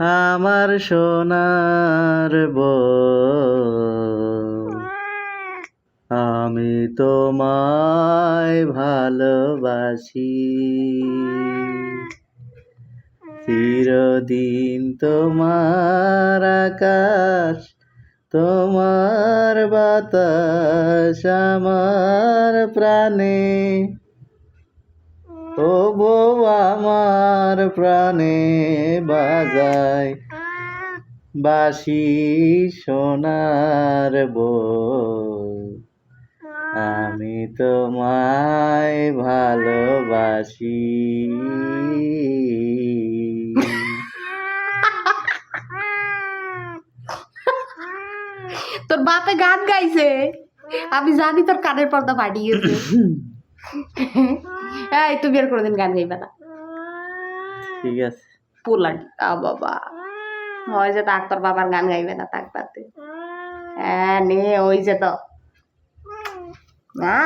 আমার সোনার আমি তোমায় ভালোবাসি। চিরদিন তোমার আকাশ তোমার বাতাস আমার প্রাণে। ও বউ আমার প্রাণে বাজায়। বাসি সোনার বউ আমি তোমায় ভালোবাসি। তোর বাপে গান গাইছে। আমি জানি তোর কানের পর্দা ফাটি গেছে। এই তুমি আর কোনোদিন গান গাইবে না। ঠিক আছে। পোলা বাবা। ওই যে তাক তোর বাবার গান গাইবে না তাক তাতে। হ্যাঁ নে, ওই যে তো। না।